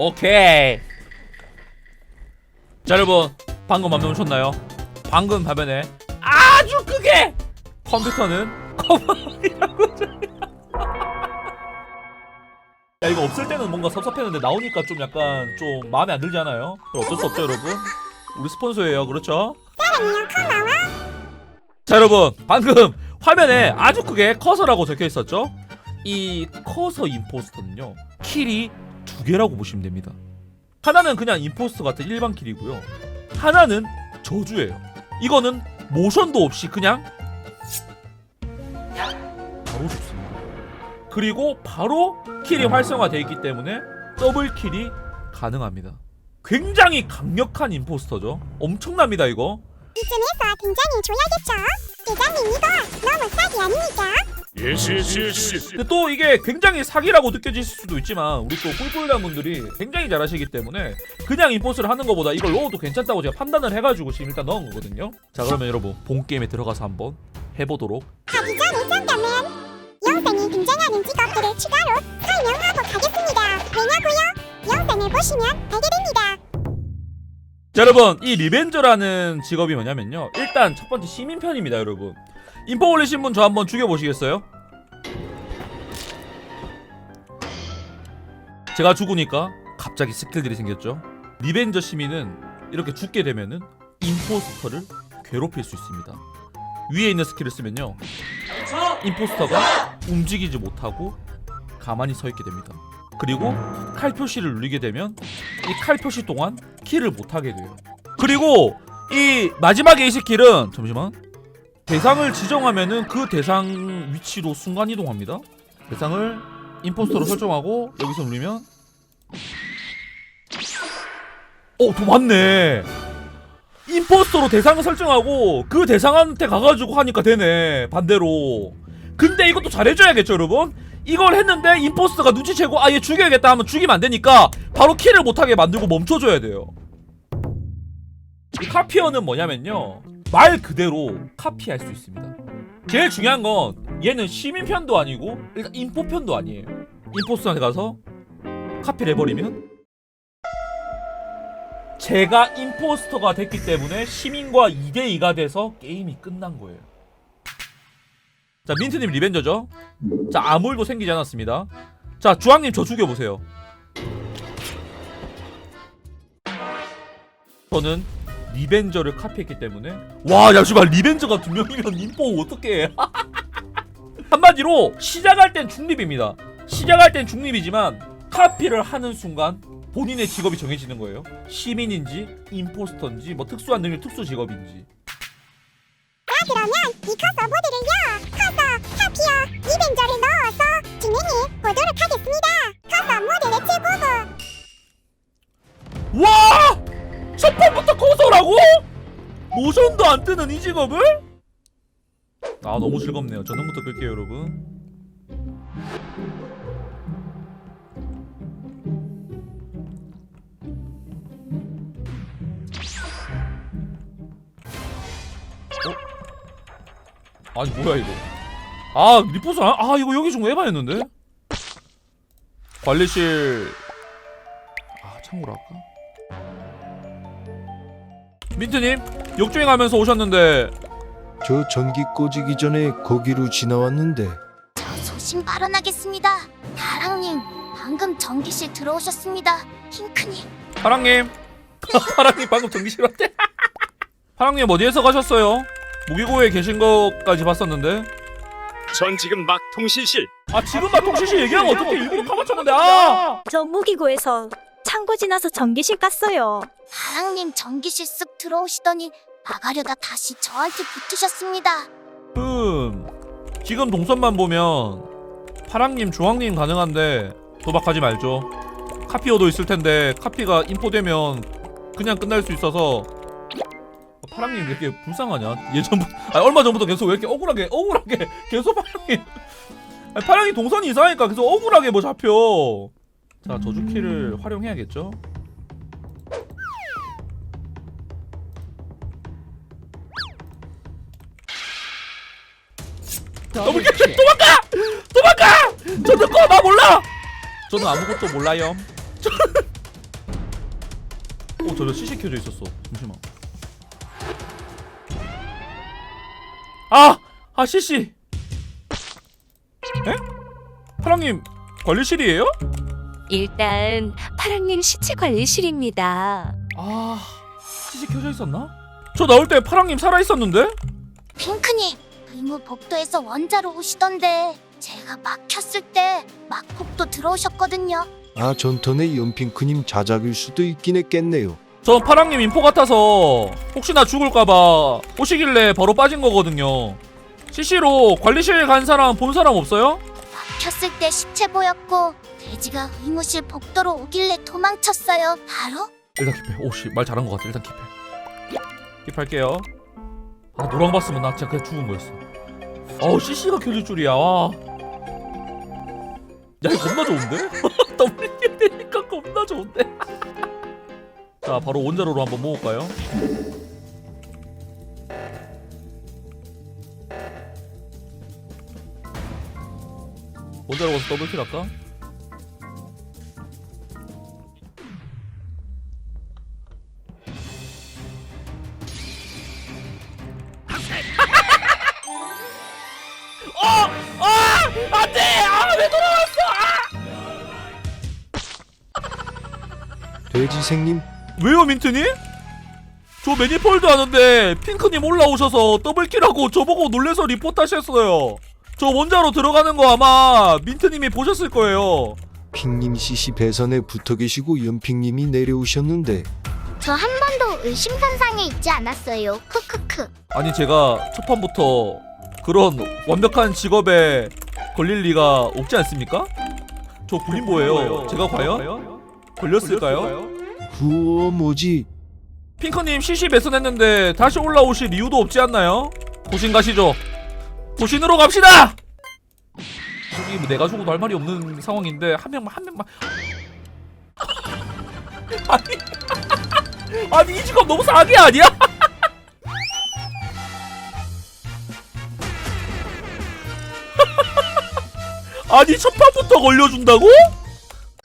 오케이. 자 여러분 방금 화면 보셨나요? 방금 화면에 아주 크게 컴퓨터는 커버이라고 야 이거 없을 때는 뭔가 섭섭했는데 나오니까 좀 약간 좀 마음에 안 들지 않아요? 어쩔 수 없죠 여러분 우리 스폰서예요 그렇죠? 자 여러분 방금 화면에 아주 크게 커서라고 적혀 있었죠? 이 커서 임포스터는요 킬이 두 개라고 보시면 됩니다. 하나는 그냥 임포스터 같은 일반 킬이고요. 하나는 저주예요. 이거는 모션도 없이 그냥 바로 죽습니다. 그리고 바로 킬이 활성화되어 있기 때문에 더블 킬이 가능합니다. 굉장히 강력한 임포스터죠. 엄청납니다 이거. 이쯤에서 굉장히 줘야겠죠? 대장님 이거 너무 싸기 아닙니까? 예시시시. 근데 또 이게 굉장히 사기라고 느껴질 수도 있지만 우리 또 꿀꿀단 분들이 굉장히 잘하시기 때문에 그냥 인포스를 하는 것보다 이걸 넣어도 괜찮다고 제가 판단을 해가지고 지금 일단 넣은 거거든요. 자 그러면 여러분 본 게임에 들어가서 한번 해보도록. 전에 잠깐만 영상에 등장하는 직업들을 추가로 설명하고 가겠습니다. 왜냐고요? 영상을 보시면 알게 됩니다. 자 여러분 이 리벤저라는 직업이 뭐냐면요. 일단 첫 번째 시민편입니다 여러분. 인포 올리신 분 저 한번 죽여보시겠어요? 제가 죽으니까 갑자기 스킬들이 생겼죠. 리벤저 시민은 이렇게 죽게 되면은 임포스터를 괴롭힐 수 있습니다. 위에 있는 스킬을 쓰면요. 임포스터가 움직이지 못하고 가만히 서 있게 됩니다. 그리고 칼 표시를 누르게 되면 이 칼 표시 동안 킬을 못 하게 돼요. 그리고 이 마지막에 이 스킬은 잠시만. 대상을 지정하면은 그 대상 위치로 순간 이동합니다. 대상을 임포스터로 설정하고 여기서 누르면 어, 더 맞네. 임포스터로 대상을 설정하고 그 대상한테 가가지고 하니까 되네 반대로. 근데 이것도 잘해줘야겠죠, 여러분. 이걸 했는데 임포스터가 눈치채고 아얘 죽여야겠다 하면 죽이면 안 되니까 바로 킬을 못하게 만들고 멈춰줘야 돼요. 이 카피어는 뭐냐면요 말 그대로 카피할 수 있습니다. 제일 중요한 건 얘는 시민편도 아니고 일단 인포편도 아니에요. 임포스터한테 가서 카피를 해버리면 제가 임포스터가 됐기 때문에 시민과 2대2가 돼서 게임이 끝난 거예요. 자 민트님 리벤저죠? 자 아무 일도 생기지 않았습니다. 자 주황님 저 죽여보세요. 저는 리벤저를 카피했기 때문에 와 잠시만 리벤저가 두 명이면 인포 어떡해 한마디로 시작할 땐 중립입니다 시작할 땐 중립이지만 카피를 하는 순간 본인의 직업이 정해지는 거예요 시민인지 임포스터인지 뭐 특수한 능력 특수 직업인지 자 그러면 이 커서 모드를요 커서 카피어 리벤저를 넣어서 진행해 보도록 하겠습니다 커서 모드 레츠 보고 와! 첫 판부터 커서라고? 모션도 안 뜨는 이 직업을? 아 너무 즐겁네요. 전원부터 끌게요 여러분. 어? 아니 뭐야 이거? 아 리포스 안, 아 이거 여기 좀 해봐야했는데? 관리실. 아 참고로 할까? 민트님 역주행하면서 오셨는데 저 전기 꺼지기 전에 거기로 지나왔는데 저 소신 발언하겠습니다. 다랑님, 방금 전기실 들어오셨습니다. 핑크님, 파랑님 파랑님 방금 전기실 왔대 파랑님 어디에서 가셨어요? 무기고에 계신 것까지 봤었는데 전 지금 막 통신실 아 지금 막 통신실 얘기하면 어떻게 일부러 까맞췄는데 아! 저 무기고에서 창고 지나서 전기실 깠어요. 다랑님 전기실 쓱 들어오시더니 나가려다 다시 저한테 붙으셨습니다. 음 지금 동선만 보면 파랑님 주황님 가능한데 도박하지 말죠. 카피어도 있을 텐데 카피가 인포되면 그냥 끝날 수 있어서. 파랑님 왜 이렇게 불쌍하냐? 예전부터 아 얼마 전부터 계속 왜 이렇게 억울하게 억울하게 계속 파랑님. 아니, 파랑이 동선이 이상하니까 계속 억울하게 뭐 잡혀. 자 저주키를 활용해야겠죠 너무 깨 도망가 도망가 저 듣고 나 몰라 저는 아무것도 몰라요 어, 저저 CC 켜져 있었어. 잠시만. 아! 아, CC! 에? 파랑님, 관리실이에요? 일단 파랑님 시체 관리실입니다. 아, CC 켜져 있었나? 저 나올 때 파랑님 살아있었는데? 핑크님, 의무 복도에서 원자로 오시던데 제가 막혔을 때 막복도 들어오셨거든요. 아 전턴의 연핑크님 자작일 수도 있긴 했겠네요. 전 파랑님 인포 같아서 혹시나 죽을까봐 오시길래 바로 빠진 거거든요. CC로 관리실 간 사람 본 사람 없어요? 막혔을 때 시체 보였고 돼지가 의무실 복도로 오길래 도망쳤어요. 바로? 일단 킵해. 오씨 말 잘한 것 같아. 일단 킵해. 킵할게요. 아 노랑 봤으면 나 진짜 그냥 죽은 거였어. 어우 CC가 켜질 줄이야. 와. 야 이거 겁나 좋은데? 더블킬 되니까 겁나 좋은데? 자 바로 원자로로 한번 모을까요? 원자로 가서 더블킬 할까? 안 돼! 아 왜 돌아왔어? 돼지생님 왜요 민트님? 저 매니폴드 하는데 핑크님 올라오셔서 더블킬하고 저보고 놀래서 리포트 하셨어요 저 원자로 들어가는 거 아마 민트님이 보셨을 거예요 핑님 CC 배선에 붙어 계시고 연핑님이 내려오셨는데 저 한 번도 의심선상에 있지 않았어요. 크크크. 아니 제가 첫 판부터 그런 완벽한 직업에 걸릴 리가 없지 않습니까? 저 군인보예요 제가 과연 걸렸을까요? 후어 뭐지? 핑크님 CC 배선했는데 다시 올라오실 이유도 없지 않나요? 도신 가시죠. 도신으로 갑시다. 여기 뭐 내가 죽어도 할 말이 없는 상황인데 한 명만 한 명만. 아니 아니 이 직업 너무 사기 아니야? 아니 첫 판부터 걸려준다고?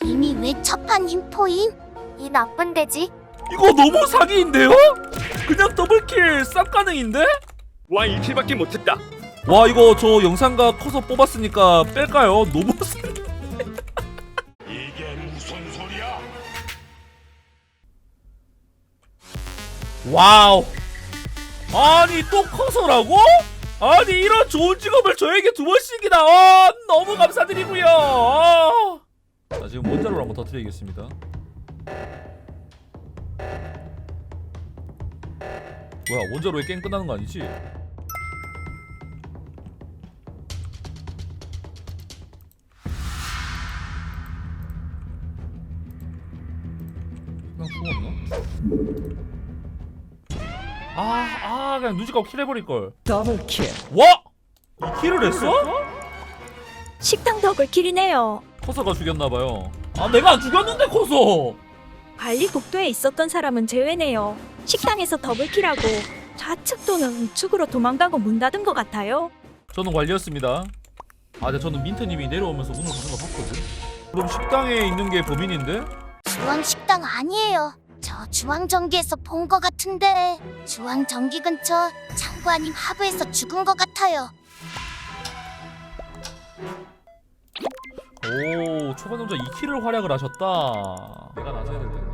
이미 왜 첫판 인포임? 이 나쁜 돼지? 이거 너무 사기인데요? 그냥 더블킬 싹 가능인데? 와 1킬밖에 못했다. 와 이거 저 영상각 커서 뽑았으니까 뺄까요? 너무 센 이게 무슨 소리야? 와우 아니 또 커서라고? 아니 이런 좋은 직업을 저에게 두 번씩이나 아, 너무 감사드리고요 아. 자 지금 원자로를 한번 터뜨리겠습니다 뭐야 원자로에 게임 끝나는 거 아니지? 그냥 죽었나? 아, 아, 그냥 눈치껏 킬해버릴 걸. 더블 킬. 와, 이 킬을 했어? 식당 더블킬이네요. 커서가 죽였나봐요. 아, 내가 안 죽였는데 커서. 관리 복도에 있었던 사람은 제외네요. 식당에서 더블킬하고 좌측 또는 우측으로 도망가고 문 닫은 것 같아요. 저는 관리였습니다. 아, 근데 저는 민트님이 내려오면서 문을 닫는 거 봤거든. 그럼 식당에 있는 게 범인인데? 주황식당 아니에요. 저 주황전기에서 본 거 같은데 주황전기 근처 창고 아닌 하부에서 죽은 거 같아요. 오, 초반정자 2킬을 활약을 하셨다. 내가 나서야 될 텐가?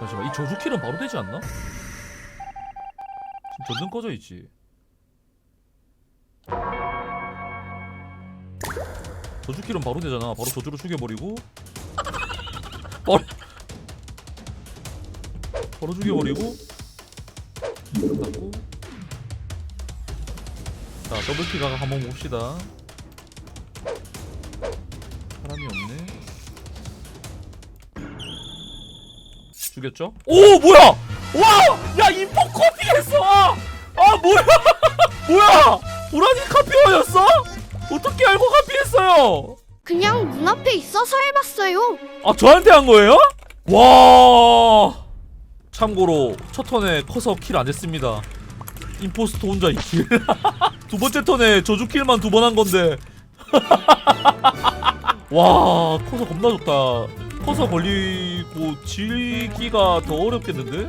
잠시만, 이 저주 킬은 바로 되지 않나? 지금 전등 꺼져 있지. 저주 킬은 바로 되잖아. 바로 저주로 죽여버리고. 바로 죽여버리고. 끝났고. 자, 더블킬 가 한번 봅시다. 사람이 없네. 죽였죠? 오 뭐야? 와! 야 인포 커피했어! 아 뭐야? 뭐야? 보라니 카피어였어? 어떻게 알고 카피했어요? 그냥 눈앞에 있어서 해봤어요. 아 저한테 한 거예요? 와 참고로 첫 턴에 커서 킬 안 했습니다. 임포스터 혼자 2킬. 두 번째 턴에 저주 킬만 두 번 한 건데. 와 커서 겁나 좋다. 퍼서 걸리고 질기가 더 어렵겠는데?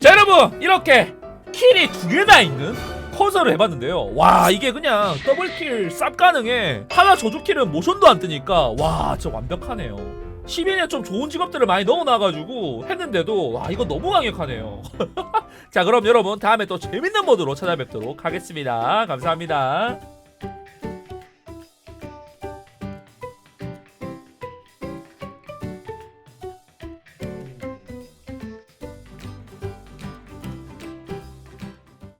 자 여러분 이렇게 킬이 두 개나 있는 퍼즐을 해봤는데요. 와 이게 그냥 더블킬 쌉 가능해. 하나 저주킬은 모션도 안 뜨니까. 와 진짜 완벽하네요 10인에 좀 좋은 직업들을 많이 넣어놔가지고 했는데도 와 이거 너무 강력하네요. 자 그럼 여러분 다음에 또 재밌는 모드로 찾아뵙도록 하겠습니다. 감사합니다